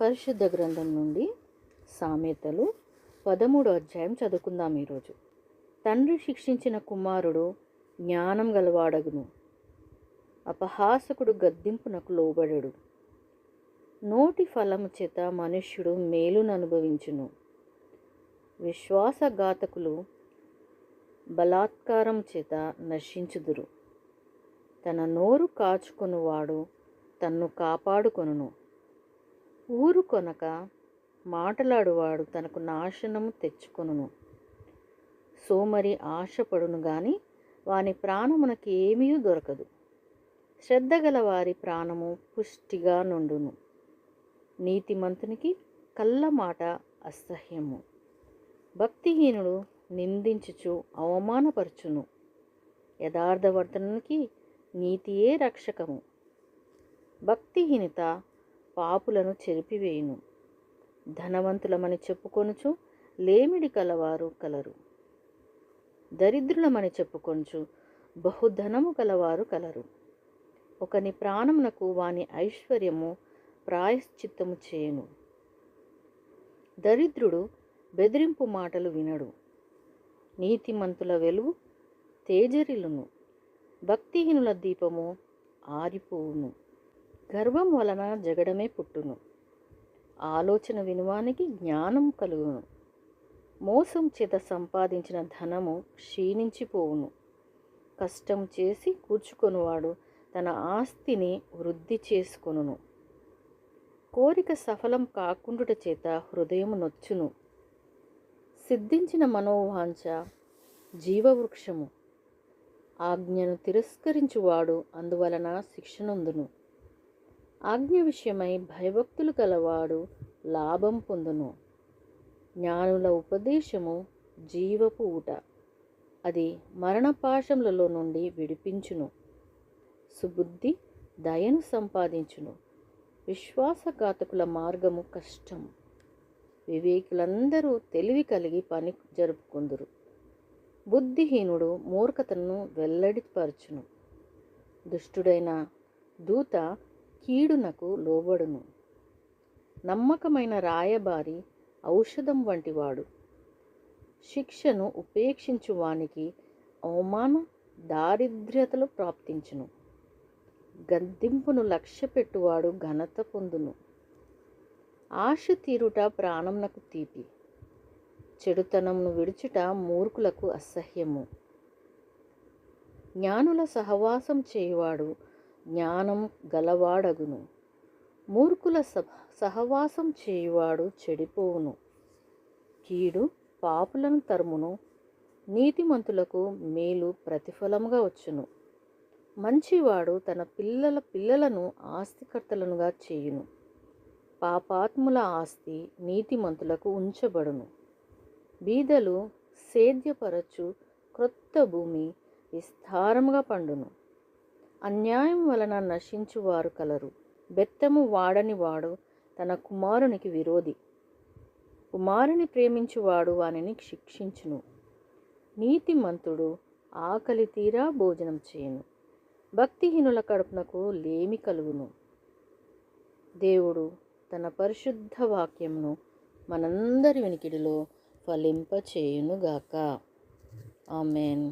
పరిశుద్ధ గ్రంథం నుండి సామెతలు పదమూడో అధ్యాయం చదువుకుందాం ఈరోజు. తండ్రి శిక్షించిన కుమారుడు జ్ఞానం గలవాడగును. అపహాసకుడు గద్దింపునకు లోబడడు. నోటి ఫలము చేత మనుష్యుడు మేలును అనుభవించును విశ్వాసఘాతకులు బలాత్కారం చేత నశించుదురు. తన నోరు కాచుకొనువాడు తన్ను కాపాడుకొనును. ఊరు కొనక మాటలాడువాడు తనకు నాశనము తెచ్చుకొను సోమరి ఆశపడును గాని వాని ప్రాణమునకి ఏమీ దొరకదు. శ్రద్ధ గల వారి ప్రాణము పుష్టిగా నుండును. నీతిమంతునికి కళ్ళ మాట అసహ్యము. భక్తిహీనుడు నిందించుచు అవమానపరచును. యథార్థవర్తనునికి నీతియే రక్షకము. భక్తిహీనత పాపులను చెరిపివేయును. ధనవంతులమని చెప్పుకొనుచు లేమిడి కలవారు కలరు. దరిద్రులమని చెప్పుకొనుచు బహుధనము కలవారు కలరు. ఒకని ప్రాణమునకు వాని ఐశ్వర్యము ప్రాయశ్చిత్తము చేయును. దరిద్రుడు బెదిరింపు మాటలు వినడు. నీతిమంతుల వెలుగు తేజరిలును భక్తిహీనుల దీపము ఆరిపోవును. గర్వం వలన జగడమే పుట్టును. ఆలోచన వినువానికి జ్ఞానం కలుగును. మోసం చేత సంపాదించిన ధనము క్షీణించిపోవును. కష్టం చేసి కూర్చుకొనువాడు తన ఆస్తిని వృద్ధి చేసుకొనును. కోరిక సఫలం కాకుండుట చేత హృదయము నొచ్చును. సిద్ధించిన మనోవాంఛ జీవవృక్షము. ఆజ్ఞను తిరస్కరించువాడు అందువలన శిక్షణొందును ఆజ్ఞ విషయమై భయభక్తులు కలవాడు లాభం పొందును. జ్ఞానుల ఉపదేశము జీవపు ఊట. అది మరణపాశములలో నుండి విడిపించును. సుబుద్ధి దయను సంపాదించును. విశ్వాసఘాతకుల మార్గము కష్టం. వివేకులందరూ తెలివి కలిగి పని జరుపుకుందురు. బుద్ధిహీనుడు మూర్ఖతను వెల్లడిపరచును. దుష్టుడైన దూత కీడునకు లోబడును. నమ్మకమైన రాయబారి ఔషధం వంటివాడు. శిక్షను ఉపేక్షించు వానికి అవమాన దారిద్ర్యతలు ప్రాప్తించును. గద్దింపును లక్ష్యపెట్టువాడు ఘనత పొందును. ఆశ తీరుట ప్రాణంనకు తీపి. చెడుతనంను విడుచుట మూర్ఖులకు అసహ్యము. జ్ఞానుల సహవాసం చేయువాడు జ్ఞానం గలవాడగును. మూర్ఖుల సహవాసం చేయువాడు చెడిపోవును. కీడు పాపులను తరుమును. నీతిమంతులకు మేలు ప్రతిఫలముగా వచ్చును. మంచివాడు తన పిల్లల పిల్లలను ఆస్తికర్తలనుగా చేయును. పాపాత్ముల ఆస్తి నీతిమంతులకు ఉంచబడును. బీదలు సేద్యపరచు క్రొత్త భూమి విస్తారముగా పండును. అన్యాయం వలన నశించువారు కలరు. బెత్తము వాడని వాడు తన కుమారునికి విరోధి. కుమారుని ప్రేమించువాడు వానిని శిక్షించును. నీతిమంతుడు ఆకలి తీరా భోజనం చేయును. భక్తిహీనుల కడుపునకు లేమి కలుగును. దేవుడు తన పరిశుద్ధ వాక్యంను మనందరి వినికిడిలో ఫలింపచేయునుగాక. ఆమెన్.